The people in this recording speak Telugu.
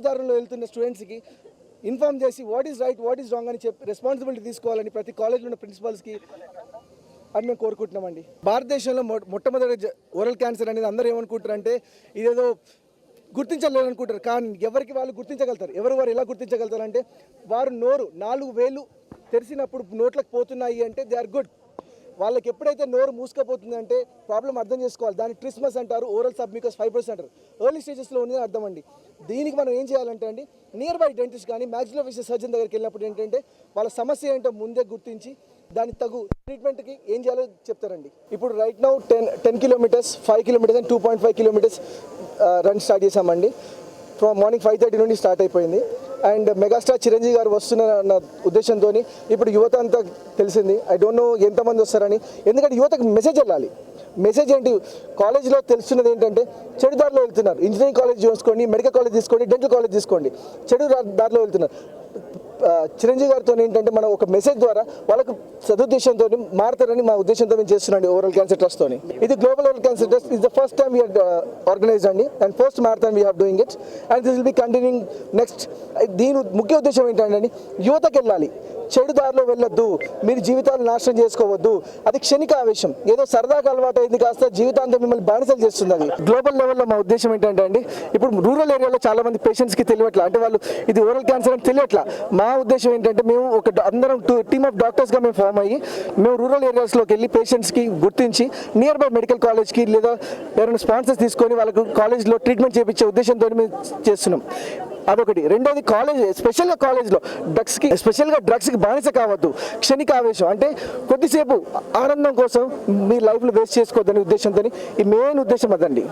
దారిలో వెళ్తున్న స్టూడెంట్స్కి ఇన్ఫార్మ్ చేసి what is right what is wrong అని చెప్పి రెస్పాన్సిబిలిటీ తీసుకోవాలని ప్రతి కాలేజ్లో ఉన్న ప్రిన్సిపల్స్కి అని మేము కోరుకుంటున్నామండి. భారతదేశంలో మొ మొట్టమొదటి ఓరల్ క్యాన్సర్ అనేది అందరూ ఏమనుకుంటారంటే ఇదేదో గుర్తించలేరు అనుకుంటారు కానీ ఎవరికి వాళ్ళు గుర్తించగలుగుతారు? ఎవరు వారు ఎలా గుర్తించగలుగుతారు అంటే వారు నోరు నాలుగు వేలు తెరిచినప్పుడు నోట్లకు పోతున్నాయి అంటే దే ఆర్ గుడ్. వాళ్ళకి ఎప్పుడైతే నోరు మూసుకపోతుందంటే ప్రాబ్లం అర్థం చేసుకోవాలి. దాన్ని ట్రిస్మస్ అంటారు ఓరల్ సబ్మికస్ ఫైబ్రస్ అంటారు. ఎర్లీ స్టేజెస్లో ఉంది అర్థం అండి. దీనికి మనం ఏం చేయాలంటే అండి నియర్ బై డెంటిస్ట్ కానీ మ్యాక్సిలోఫిషియల్ సర్జన్ దగ్గరికి వెళ్ళినప్పుడు ఏంటంటే వాళ్ళ సమస్య ఏంటో ముందే గుర్తించి దానికి తగు ట్రీట్మెంట్కి ఏం చేయాలో చెప్తారండి. ఇప్పుడు right now ten ten kilometres five kilometres and two point five kilometres run start చేసామండి ఫ్రమ్ మార్నింగ్ ఫైవ్ థర్టీ నుండి స్టార్ట్ అయిపోయింది. అండ్ మెగాస్టార్ చిరంజీవి గారు వస్తున్నారన్న ఉద్దేశంతో ఇప్పుడు యువత అంతా తెలిసింది ఐ డోంట్ నో ఎంతమంది వస్తారని. ఎందుకంటే యువతకు మెసేజ్ వెళ్ళాలి. మెసేజ్ ఏంటి? కాలేజ్లో తెలుస్తున్నది ఏంటంటే చెడు దారిలో వెళ్తున్నారు. ఇంజనీరింగ్ కాలేజ్ చూసుకోండి మెడికల్ కాలేజ్ తీసుకోండి డెంటల్ కాలేజ్ తీసుకోండి. చెడు దారిలో వెళ్తున్నారు. చిరంజీవి గారితో ఏంటంటే మనం ఒక మెసేజ్ ద్వారా వాళ్ళకు సదుద్దేశంతో మారుతారని మా ఉద్దేశంతో మేము చేస్తున్నాండి ఓవరాల్ క్యాన్సర్ ట్రస్ట్ తోని ఇది global overall cancer trust. Is the first time we are organise అండి. And first marathon we have doing it and this will be continuing next దీని ముఖ్య ఉద్దేశం ఏంటంటే అండి యువతకి వెళ్ళాలి చెడు దారిలో వెళ్ళొద్దు. మీరు జీవితాలు నాశనం చేసుకోవద్దు. అది క్షణిక ఆవేశం. ఏదో సరదాగా అలవాటు అయింది కాస్త జీవితాంతం మిమ్మల్ని బానిసలు చేస్తుంది అది. గ్లోబల్ లెవెల్లో మా ఉద్దేశం ఏంటంటే అండి ఇప్పుడు రూరల్ ఏరియాలో చాలా మంది పేషెంట్స్కి తెలియట్లా. అంటే వాళ్ళు ఇది ఓరల్ క్యాన్సర్ అని తెలియట్లా. మా ఉద్దేశం ఏంటంటే మేము ఒక అందరం టీమ్ ఆఫ్ డాక్టర్స్గా మేము ఫామ్ అయ్యి మేము రూరల్ ఏరియాస్లోకి వెళ్ళి పేషెంట్స్కి గుర్తించి నియర్ బై మెడికల్ కాలేజ్కి లేదా ఎవరైనా స్పాన్సర్స్ తీసుకొని వాళ్ళకు కాలేజ్లో ట్రీట్మెంట్ చేయించే ఉద్దేశంతో మేము చేస్తున్నాం. అదొకటి. రెండోది కాలేజ్ స్పెషల్గా కాలేజ్లో డ్రగ్స్కి స్పెషల్గా డ్రగ్స్కి బానిస కావద్దు. క్షణిక ఆవేశం అంటే కొద్దిసేపు ఆనందం కోసం మీ లైఫ్లో వేస్ట్ చేసుకోవద్దని ఉద్దేశంతో ఈ మెయిన్ ఉద్దేశం అదండి.